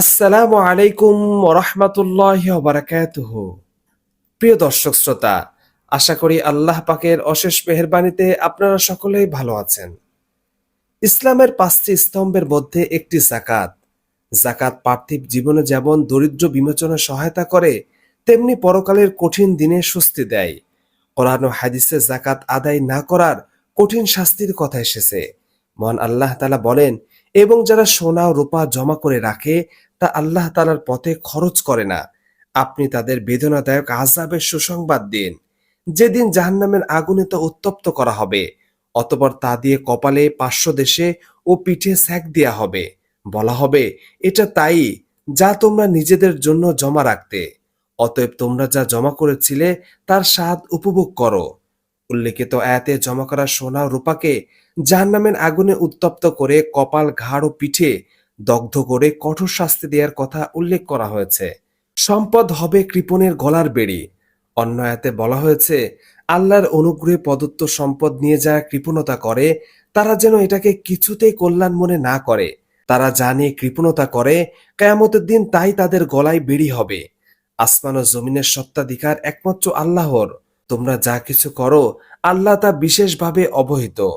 আসসালামু আলাইকুম রহমতুল্লাহ বারাকাতুহ প্রিয় দর্শক শ্রোতা, আশা করি আল্লাহ পাকের অশেষ মেহরবানিতে আপনারা সকলেই ভালো আছেন। ইসলামের পাঁচটি স্তম্ভের মধ্যে একটি জাকাত জাকাত পার্থিব জীবনে যেমন দরিদ্র বিমোচনে সহায়তা করে, তেমনি পরকালের কঠিন দিনে স্বস্তি দেয়। কোরআন হাদিসে জাকাত আদায় না করার কঠিন শাস্তির কথা এসেছে। মহান আল্লাহ তালা বলেন, এবং যারা সোনা ও রূপা জমা করে রাখে তা আল্লাহ তালার পথে খরচ করে না। আপনি তাদের বেদনাদায়ক আজাবের সুসংবাদ দিন। যেদিন জাহান্নামের আগুনে তা উত্তপ্ত করা হবে, অতপর তা দিয়ে কপালে পার্শ্ব দেশে ও পিঠে স্যাক দেয়া হবে। বলা হবে, এটা তাই যা তোমরা নিজেদের জন্য জমা রাখতে। অতএব তোমরা যা জমা করেছিলে তার স্বাদ উপভোগ করো। উল্লেখিত আয়াতে জমা করা সোনা রূপাকে জাহান্নামের আগুনে উত্তপ্ত করে কপাল, ঘাড় ও পিঠে দগ্ধ করে কঠোর শাস্তি দেওয়ার কথা উল্লেখ করা হয়েছে। সম্পদ হবে কৃপণের গলার বেড়ি। অন্য বলা হয়েছে, আল্লাহর অনুগ্রহে প্রদত্ত সম্পদ নিয়ে যারা কৃপণতা করে, তারা যেন এটাকে কিছুতেই কল্যাণ মনে না করে। তারা জানে কৃপণতা করে, কেয়ামতের দিন তাই তাদের গলায় বেড়ি হবে। আসমান ও জমিনের সত্ত্বাধিকার একমাত্র আল্লাহর। তোমরা যা কিছু করো, আল্লাহ তা বিশেষভাবে অবহিত।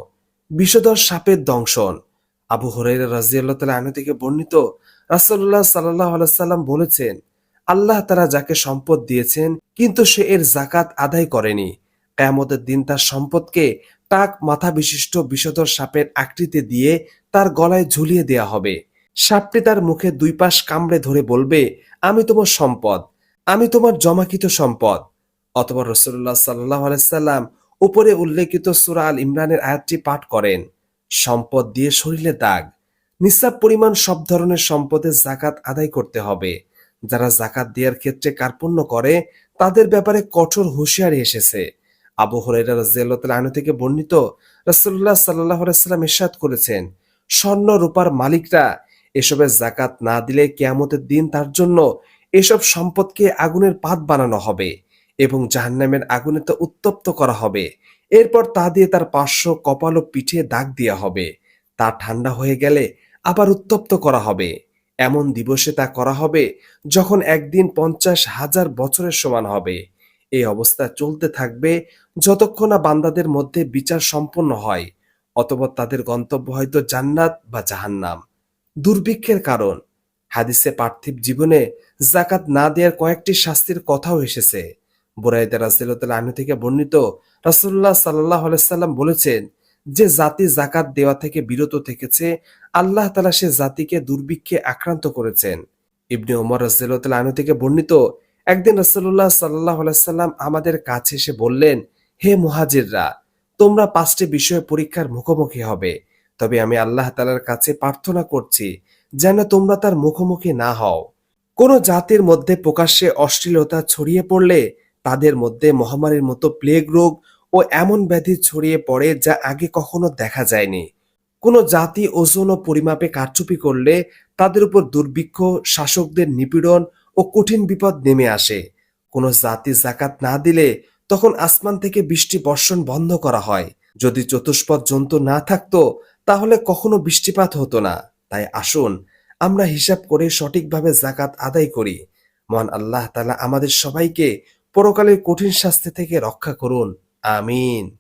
বিষধর সাপের দংশন। আবু হরাইরা রাজিয়াল্লাহ তালা আনু থেকে বর্ণিত রাসল্লাহ সাল্লাহ আলাইসাল্লাম বলেছেন, আল্লাহ তারা যাকে সম্পদ দিয়েছেন, কিন্তু সে এর জাকাত আদায় করেনি। কেয়ামতের দিন তার সম্পদকে টাক মাথা বিশিষ্ট বিষধর সাপের আকৃতি দিয়ে তার গলায় ঝুলিয়ে দেয়া হবে। সাপটি তার মুখে দুই পাশ কামড়ে ধরে বলবে, আমি তোমার সম্পদ, আমি তোমার জমাকৃত সম্পদ। অথবা রসুল্লাহ সাল্লাহ আলাইসাল্লাম উপরে উল্লেখিত সুরা আল ইমরানের আয়াতটি পাঠ করেন। সম্পদ দিয়ে শরীরে দাগ। নিসাব পরিমাণ সব ধরনের সম্পদের জাকাত আদায় করতে হবে। যারা জাকাত দেওয়ার ক্ষেত্রে কার্পণ্য করে, তাদের ব্যাপারে কঠোর হুঁশিয়ারি এসেছে। আবু হরাইরা থেকে বর্ণিত রসুল্লাহ সাল্লাহ ইরশাদ করেছেন, স্বর্ণ রূপার মালিকরা এসবের জাকাত না দিলে কেয়ামতের দিন তার জন্য এসব সম্পদকে আগুনের পাত বানানো হবে। এবং জাহান্নামের আগুনে তা উত্তপ্ত করা হবে। এরপর তা দিয়ে তার পার্শ্ব কপাল ও পিঠে দাগ দেওয়া হবে। তা ঠান্ডা হয়ে গেলে আবার উত্তপ্ত করা হবে। এমন দিবসে তা করা হবে যখন একদিন পঞ্চাশ হাজার বছরের সমান হবে। এই অবস্থা চলতে থাকবে যতক্ষণ না বান্দাদের মধ্যে বিচার সম্পন্ন হয়, অতপর তাদের গন্তব্য হয়তো জান্নাত বা জাহান্নাম। দুর্ভিক্ষের কারণ। হাদিসে পার্থিব জীবনে জাকাত না দেওয়ার কয়েকটি শাস্তির কথাও এসেছে। বুরাইদা রাজিল্লাহ থেকে বর্ণিত রাসুল্লাহ সাল্লাহ বলেছেন যে জাতি জাকাত দেওয়া থেকে বিরত থেকেছে, আল্লাহ তালা সে জাতিকে দুর্ভিক্ষে আক্রান্ত করেছেন। ওমর থেকে বর্ণিত, একদিন সাল্লাহ আমাদের কাছে এসে বললেন, হে মুহাজিররা, তোমরা পাঁচটি বিষয়ে পরীক্ষার মুখোমুখি হবে, তবে আমি আল্লাহ তালার কাছে প্রার্থনা করছি যেন তোমরা তার মুখোমুখি না হও। কোন জাতির মধ্যে প্রকাশ্যে অশ্লীলতা ছড়িয়ে পড়লে তাদের মধ্যে মহামারীর মতো প্লেগ রোগ ও এমন ব্যাধি ছড়িয়ে পড়ে যা আগে কখনো দেখা যায়নি। কোনো জাতি ওজন ও পরিমাপে কারচুপি করলে তাদের উপর দুর্ভিক্ষ, শাসকদের নিপীড়ন ও কঠিন বিপদ নেমে আসে। কোনো জাতি জাকাত না দিলে তখন আসমান থেকে বৃষ্টি বর্ষণ বন্ধ করা হয়। যদি চতুষ্পদ জন্তু না থাকতো, তাহলে কখনো বৃষ্টিপাত হতো না। তাই আসুন, আমরা হিসাব করে সঠিকভাবে জাকাত আদায় করি। মহান আল্লাহ তালা আমাদের সবাইকে পরকালের কঠিন শাস্তি থেকে রক্ষা করুন। আমিন।